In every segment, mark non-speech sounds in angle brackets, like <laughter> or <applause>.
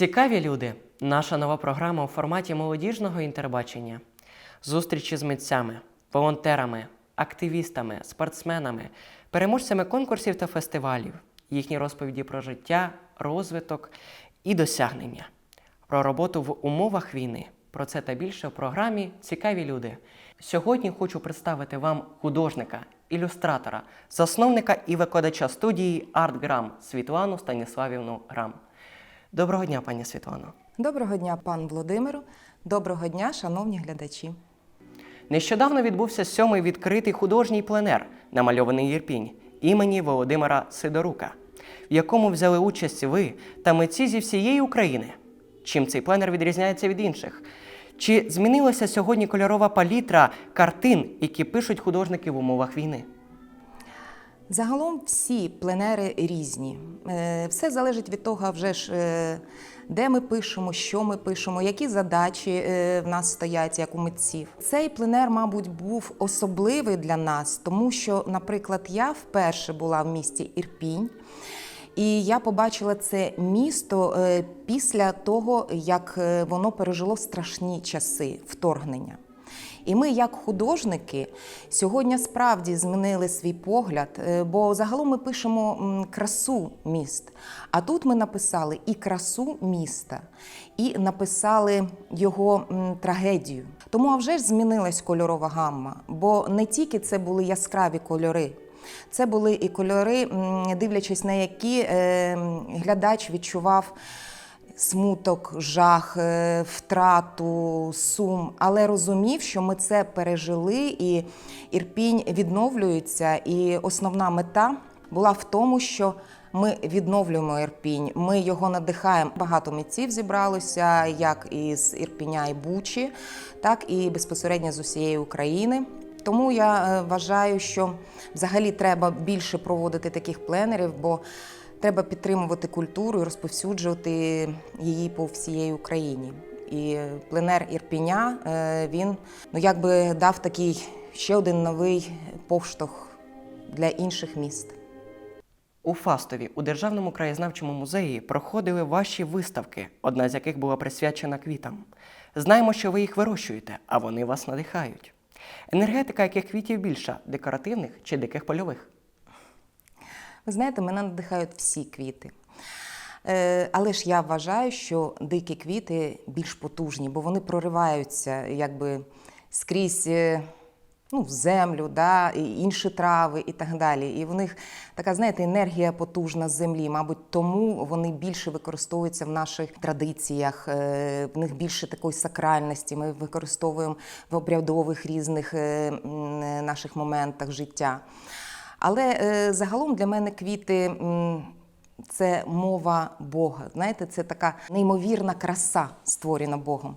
Цікаві люди. Наша нова програма у форматі молодіжного інтербачення. Зустрічі з митцями, волонтерами, активістами, спортсменами, переможцями конкурсів та фестивалів, їхні розповіді про життя, розвиток і досягнення, про роботу в умовах війни. Про це та більше в програмі Цікаві люди. Сьогодні хочу представити вам художника, ілюстратора, засновника і викладача студії ArtGram Світлану Станіславівну Грам. Доброго дня, пані Світлано. Доброго дня, пан Володимиру. Доброго дня, шановні глядачі. Нещодавно відбувся сьомий відкритий художній пленер, намальований Єрпінь імені Володимира Сидорука, в якому взяли участь ви та митці зі всієї України. Чим цей пленер відрізняється від інших? Чи змінилася сьогодні кольорова палітра картин, які пишуть художники в умовах війни? Загалом всі пленери різні. Е, Все залежить від того, вже ж, е, де ми пишемо, що ми пишемо, які задачі е, в нас стоять, як у митців. Цей пленер, мабуть, був особливий для нас, тому що, наприклад, я вперше була в місті Ірпінь. І я побачила це місто після того, як воно пережило страшні часи вторгнення. І ми, як художники, сьогодні справді змінили свій погляд, е, бо загалом ми пишемо красу міст. А тут ми написали і красу міста, і написали його трагедію. Тому а вже ж змінилась кольорова гамма, бо не тільки це були яскраві кольори. Це були і кольори, дивлячись на які е, глядач відчував смуток, жах, е, втрату, сум, але розумів, що ми це пережили, і Ірпінь відновлюється. І основна мета була в тому, що ми відновлюємо Ірпінь, ми його надихаємо. Багато митців зібралося, як із Ірпіня і Бучі, так і безпосередньо з усієї України. Тому я е, вважаю, що взагалі треба більше проводити таких пленерів, бо треба підтримувати культуру і розповсюджувати її по всієї Україні. І пленер Ірпіня е, він ну якби дав такий ще один новий повштовх для інших міст. У Фастові у Державному краєзнавчому музеї проходили ваші виставки, одна з яких була присвячена квітам. Знаємо, що ви їх вирощуєте, а вони вас надихають. Енергетика яких квітів більша декоративних чи диких польових? Знаєте, мене надихають всі квіти. Е, Але ж я вважаю, що дикі квіти більш потужні, бо вони прориваються якби скрізь е, ну, в землю, да, і інші трави і так далі. І в них така, знаєте, енергія потужна з землі. Мабуть, тому вони більше використовуються в наших традиціях, е, в них більше такої сакральності. Ми використовуємо в обрядових різних наших моментах життя. Але е, загалом для мене квіти це мова Бога. Знаєте, це така неймовірна краса, створена Богом.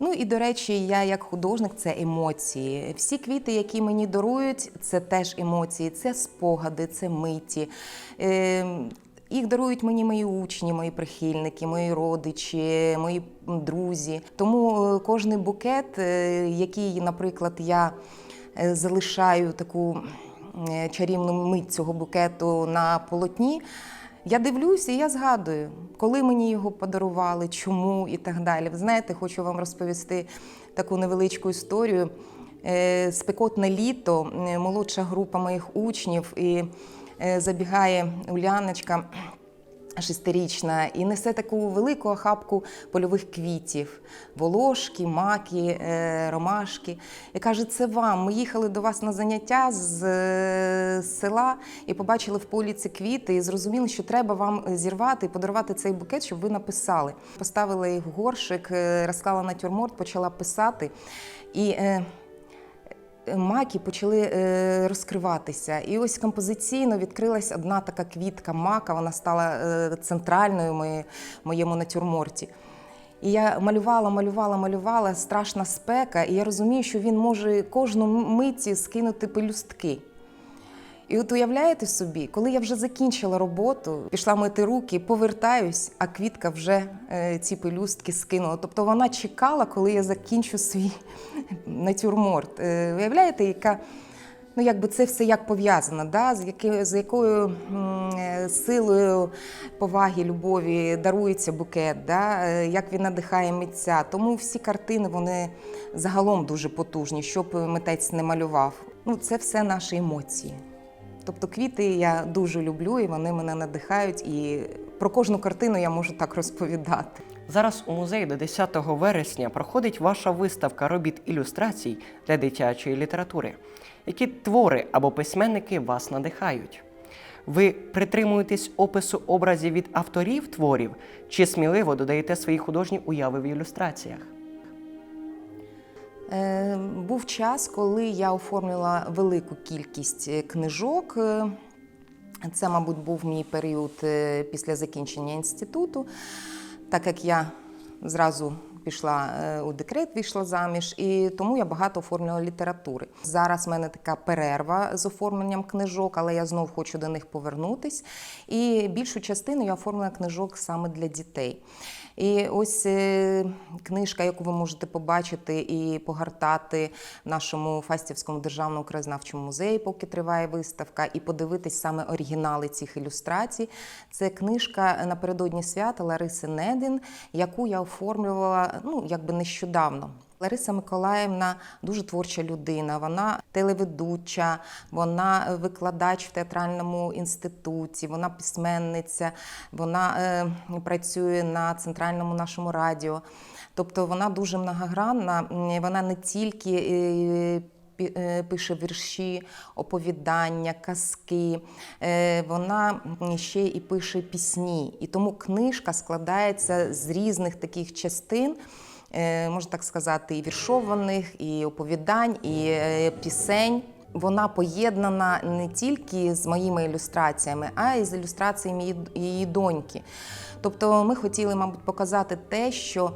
Ну і до речі, я як художник це емоції. Всі квіти, які мені дарують, це теж емоції, це спогади, це миті. Е, їх дарують мені мої учні, мої прихильники, мої родичі, мої друзі. Тому е, кожний букет, який, наприклад, я залишаю таку чарівну мить цього букету на полотні. Я дивлюся і я згадую, коли мені його подарували, чому і так далі. Ви знаєте, хочу вам розповісти таку невеличку історію. Е, Спекотне літо, е, молодша група моїх учнів, і е, забігає Уляночка шестирічна і несе таку велику охапку польових квітів: волошки, маки, е, ромашки. І каже: це вам. Ми їхали до вас на заняття з е, села і побачили в полі ці квіти, і зрозуміли, що треба вам зірвати і подарувати цей букет, щоб ви написали. Поставила їх в горшик, е, розклала натюрморт, почала писати. І маки почали е, розкриватися. І ось композиційно відкрилась одна така квітка мака, вона стала е, центральною в моєму натюрморті. І я малювала, малювала, малювала, страшна спека, і я розумію, що він може кожну миті скинути пелюстки. І от уявляєте собі, коли я вже закінчила роботу, пішла мити руки, повертаюсь, а квітка вже е, ці пелюстки скинула. Тобто вона чекала, коли я закінчу свій <laughs> натюрморт. Е, уявляєте, яка Ну, якби це все як пов'язано, да? з, яки, з якою е, силою поваги, любові дарується букет, да? е, як він надихає митця. Тому всі картини вони загалом дуже потужні, щоб митець не малював. Ну, це все наші емоції. Тобто квіти я дуже люблю, і вони мене надихають. І про кожну картину я можу так розповідати. Зараз у музеї до 10 вересня проходить ваша виставка робіт ілюстрацій для дитячої літератури. Які твори або письменники вас надихають? Ви притримуєтесь опису образів від авторів творів чи сміливо додаєте свої художні уяви в ілюстраціях? Е, Був час, коли я оформила велику кількість е, книжок. Е, Це, мабуть, був мій період після закінчення інституту, так як я зразу пішла у декрет, вийшла заміж, і тому я багато оформлювала літератури. Зараз в мене така перерва з оформленням книжок, але я знов хочу до них повернутись. І більшу частину я оформила книжок саме для дітей. І ось е, книжка, яку ви можете побачити і погортати в нашому Фастівському державному краєзнавчому музеї, поки триває виставка, і подивитись саме оригінали цих ілюстрацій. Це книжка напередодні свята Лариси Недин, яку я оформлювала ну, якби нещодавно. Лариса Миколаївна дуже творча людина. Вона телеведуча, вона викладач в театральному інституті, вона письменниця, вона е, працює на центральному нашому радіо. Тобто вона дуже многогранна. Вона не тільки е, е, пише вірші, оповідання, казки. Е, Вона ще і пише пісні. І тому книжка складається з різних таких частин е, можна так сказати, і віршованих, і оповідань, і е, пісень. Вона поєднана не тільки з моїми ілюстраціями, а й з ілюстраціями її доньки. Тобто ми хотіли, мабуть, показати те, що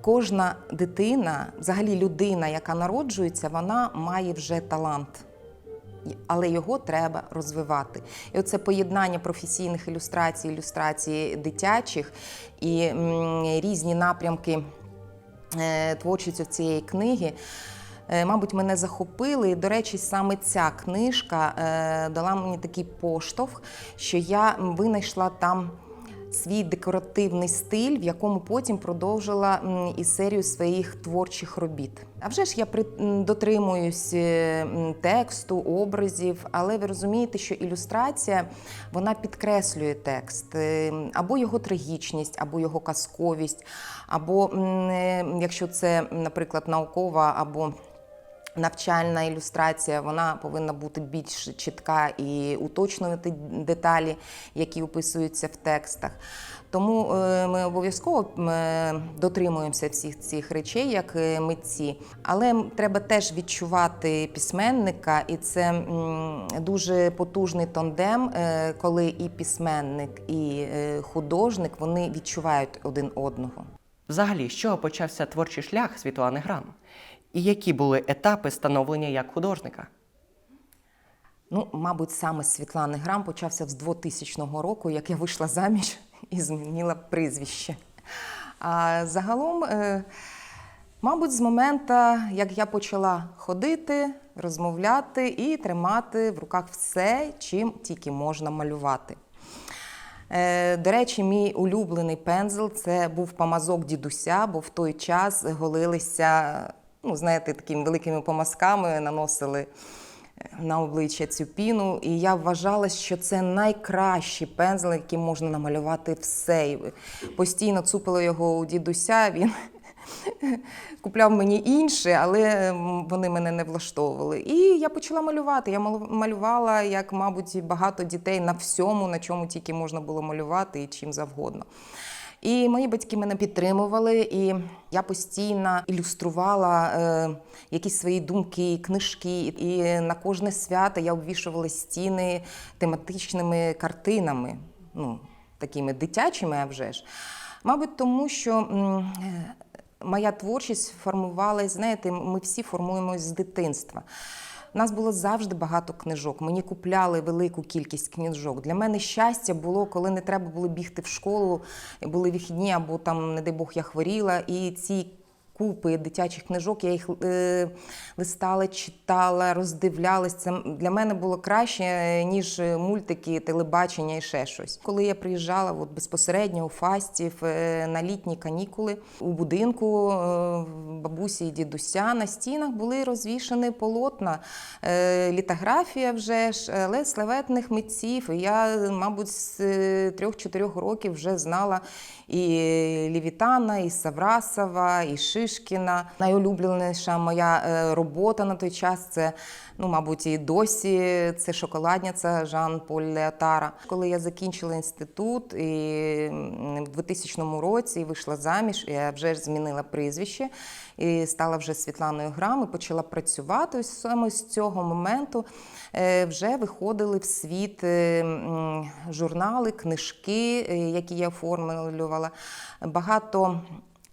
кожна дитина, взагалі людина, яка народжується, вона має вже талант. Але його треба розвивати. І оце поєднання професійних ілюстрацій, ілюстрацій дитячих і різні напрямки е, творчості цієї книги. е, Мабуть, мене захопили. І, до речі, саме ця книжка е, дала мені такий поштовх, що я винайшла там свій декоративний стиль, в якому потім продовжила і серію своїх творчих робіт. А вже ж я при- дотримуюсь е, тексту, образів, але ви розумієте, що ілюстрація вона підкреслює текст е, або його трагічність, або його казковість, або е, якщо це, наприклад, наукова або Навчальна ілюстрація вона повинна бути більш чітка і уточнювати деталі, які описуються в текстах. Тому е, ми обов'язково е, дотримуємося всіх цих речей, як е, митці. Але треба теж відчувати письменника, і це дуже потужний тондем, е, коли і письменник, і художник вони відчувають один одного. Взагалі, з чого почався творчий шлях Світлани Грам? І які були етапи становлення як художника? Ну, мабуть, саме з Світлани Грам почався з 2000 року, як я вийшла заміж і змінила прізвище. А загалом, е, мабуть, з моменту, як я почала ходити, розмовляти і тримати в руках все, чим тільки можна малювати. Е, До речі, мій улюблений пензел це був помазок дідуся, бо в той час голилися, ну, знаєте, такими великими помазками наносили е, на обличчя цю піну. І я вважала, що це найкращий пензел, яким можна намалювати все. І постійно цупила його у дідуся. Він <laughs> купляв мені інше, але вони мене не влаштовували. І я почала малювати. Я малювала, як, мабуть, багато дітей на всьому, на чому тільки можна було малювати і чим завгодно. І мої батьки мене підтримували, і я постійно ілюструвала е, якісь свої думки, книжки. І на кожне свято я обвішувала стіни тематичними картинами, ну, такими дитячими, а вже ж. Мабуть, тому що е, моя творчість формувалась, знаєте, ми всі формуємось з дитинства. У нас було завжди багато книжок. Мені купляли велику кількість книжок. Для мене щастя було, коли не треба було бігти в школу, були вихідні або там, не дай Бог, я хворіла, і ці купи дитячих книжок. Я їх е, листала, читала, роздивлялась. Це для мене було краще, е, ніж мультики, телебачення і ще щось. Коли я приїжджала от, безпосередньо у Фастів е, на літні канікули у будинку е, бабусі і дідуся на стінах були розвішані полотна, е, літографія вже ж, але славетних митців. Я, мабуть, з е, трьох-чотирьох років вже знала і Лівітана, і Саврасова, і Шишкіна. Найулюбленіша моя е, робота на той час це, ну, мабуть, і досі це шоколадниця Жан Поль Леотара. Коли я закінчила інститут і в 2000 році вийшла заміж, я вже змінила прізвище і стала вже Світланою Грам і почала працювати. Ось саме з цього моменту е, вже виходили в світ е, журнали, книжки, які я оформлювала. Багато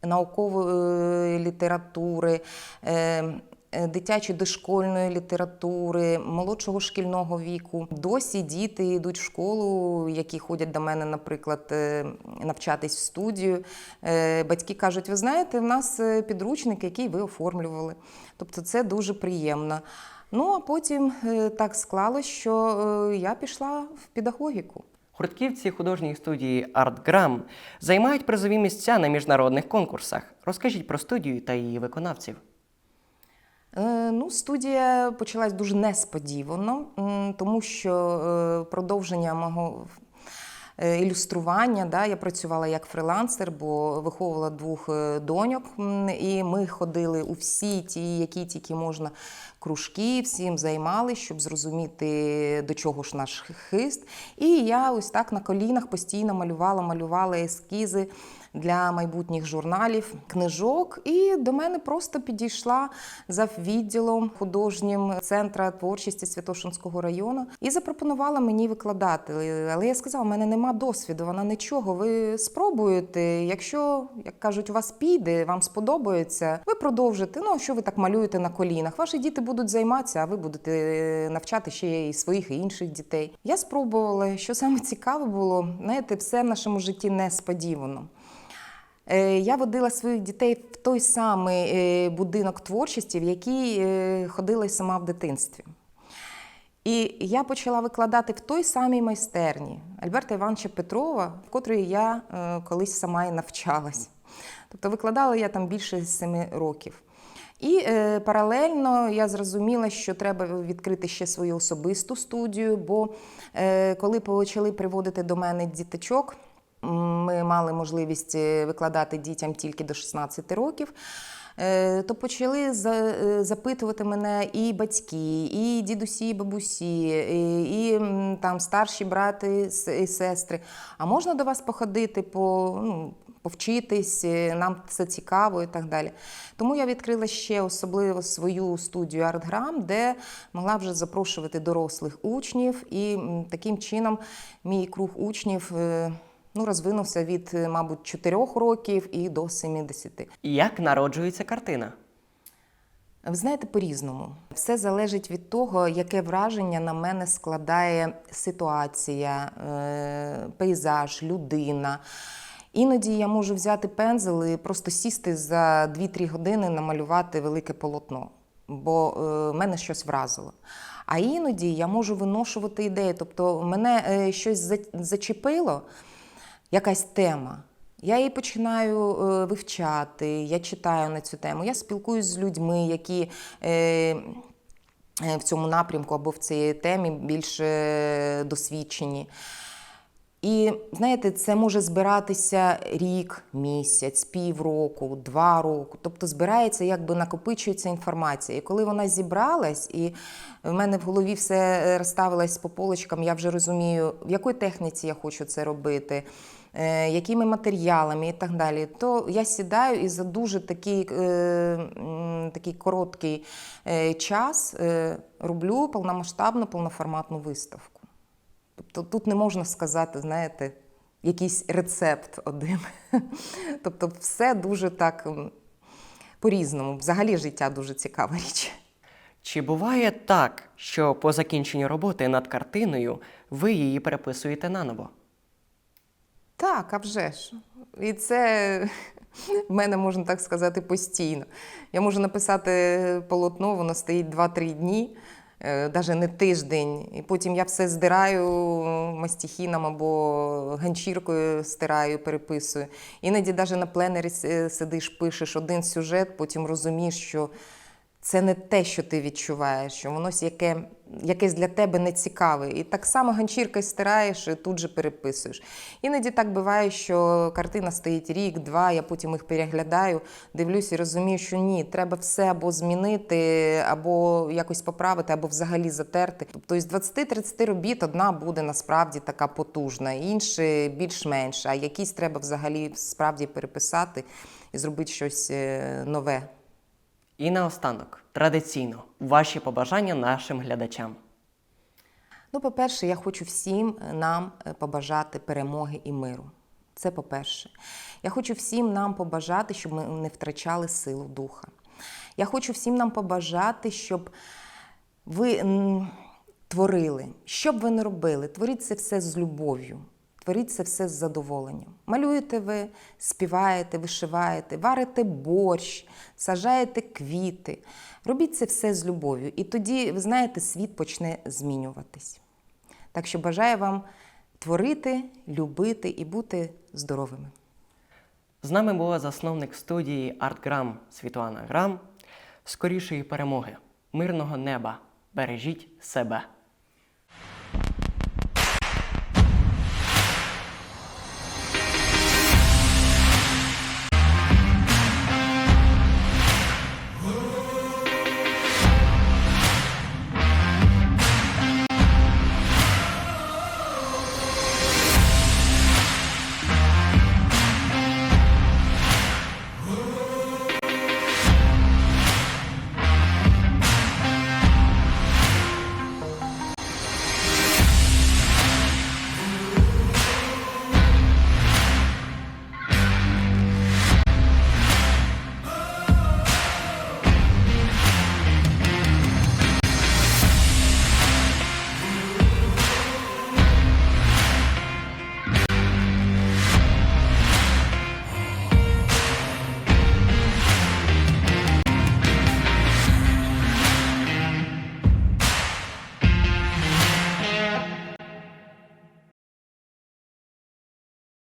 наукової літератури. е, е, Дитячої дошкольної літератури, молодшого шкільного віку. Досі діти йдуть в школу, які ходять до мене, наприклад, е, навчатись в студію. Е, Батьки кажуть: ви знаєте, в нас е, підручник, який ви оформлювали. Тобто це дуже приємно. Ну а потім е, так склалось, що е, я пішла в педагогіку. Гуртківці художньої студії ArtGram займають призові місця на міжнародних конкурсах. Розкажіть про студію та її виконавців. Е, Ну, студія почалась дуже несподівано, тому що е, продовження мого е, ілюстрування, да, я працювала як фрилансер, бо виховувала двох доньок, і ми ходили у всі ті, які тільки можна кружки, всім займалися, щоб зрозуміти, до чого ж наш хист. І я ось так на колінах постійно малювала, малювала ескізи для майбутніх журналів, книжок. І до мене просто підійшла за відділом художнім центра творчості Святошинського району і запропонувала мені викладати. Але я сказала, у мене нема досвіду, вона нічого. Ви спробуєте. Якщо, як кажуть, у вас піде, вам сподобається, ви продовжите. Ну, що ви так малюєте на колінах? Ваші діти будуть займатися, а ви будете навчати ще і своїх і інших дітей. Я спробувала, що саме цікаве було, знаєте, все в нашому житті несподівано. Е, Я водила своїх дітей в той самий е, будинок творчості, в який е, ходила й сама в дитинстві. І я почала викладати в той самій майстерні Альберта Івановича Петрова, в котрій я е, колись сама і навчалась. Тобто викладала я там більше семи років. І е, паралельно я зрозуміла, що треба відкрити ще свою особисту студію, бо е, коли почали приводити до мене діточок, ми мали можливість е, викладати дітям тільки до 16 років. Е, То почали е, запитувати мене і батьки, і дідусі, і бабусі, і, і там старші брати і сестри. А можна до вас походити, по, ну, повчитись, е, нам це цікаво і так далі. Тому я відкрила ще особливо свою студію ArtGram, де могла вже запрошувати дорослих учнів, і таким чином мій круг учнів. е, Ну, розвинувся від, е, мабуть, 4 років і до 70. Як народжується картина? Ви знаєте, по-різному. Все залежить від того, яке враження на мене складає ситуація, пейзаж, людина. Іноді я можу взяти пензел і просто сісти за 2-3 години намалювати велике полотно, бо е, мене щось вразило. А іноді я можу виношувати ідеї. Тобто мене е, щось зачепило, якась тема. Я її починаю е, вивчати, я читаю на цю тему, я спілкуюсь з людьми, які в цьому напрямку або в цій темі більш досвідчені. І знаєте, це може збиратися рік, місяць, півроку, два роки. Тобто збирається, якби накопичується інформація. І коли вона зібралась, і в мене в голові все розставилось по полочкам, я вже розумію, в якій техніці я хочу це робити, е, якими матеріалами і так далі, то я сідаю і за дуже такий, е, такий короткий е, час роблю повномасштабну, повноформатну виставку. Тобто тут не можна сказати, знаєте, якийсь рецепт один. <laughs> Тобто, все дуже так по-різному. Взагалі життя дуже цікава річ. Чи буває так, що по закінченню роботи над картиною ви її переписуєте наново? Так, а вже ж. І це <laughs> в мене, можна так сказати, постійно. Я можу написати полотно, воно стоїть 2-3 дні, навіть не тиждень. І потім я все здираю мастіхіном або ганчіркою стираю, переписую. Іноді навіть на пленері с- сидиш, пишеш один сюжет, потім розумієш, що це не те, що ти відчуваєш, що воно яке, якесь для тебе нецікаве. І так само ганчіркою стираєш і тут же переписуєш. Іноді так буває, що картина стоїть рік, два, я потім їх переглядаю, дивлюсь і розумію, що ні, треба все або змінити, або якось поправити, або взагалі затерти. Тобто із 20-30 робіт одна буде насправді така потужна, інші більш-менш, а якісь треба взагалі справді переписати і зробити щось е, нове. І наостанок, традиційно, ваші побажання нашим глядачам. Ну, по-перше, я хочу всім нам е, побажати перемоги і миру. Це по-перше. Я хочу всім нам побажати, щоб ми не втрачали силу духа. Я хочу всім нам побажати, щоб ви творили, що б ви не робили, творіть це все з любов'ю. Творіть це все з задоволенням. Малюєте ви, співаєте, вишиваєте, варите борщ, сажаєте квіти. Робіть це все з любов'ю. І тоді, ви знаєте, світ почне змінюватись. Так що бажаю вам творити, любити і бути здоровими. З нами була засновник студії Артграм Світлана Грам. Скорішої перемоги, мирного неба. Бережіть себе.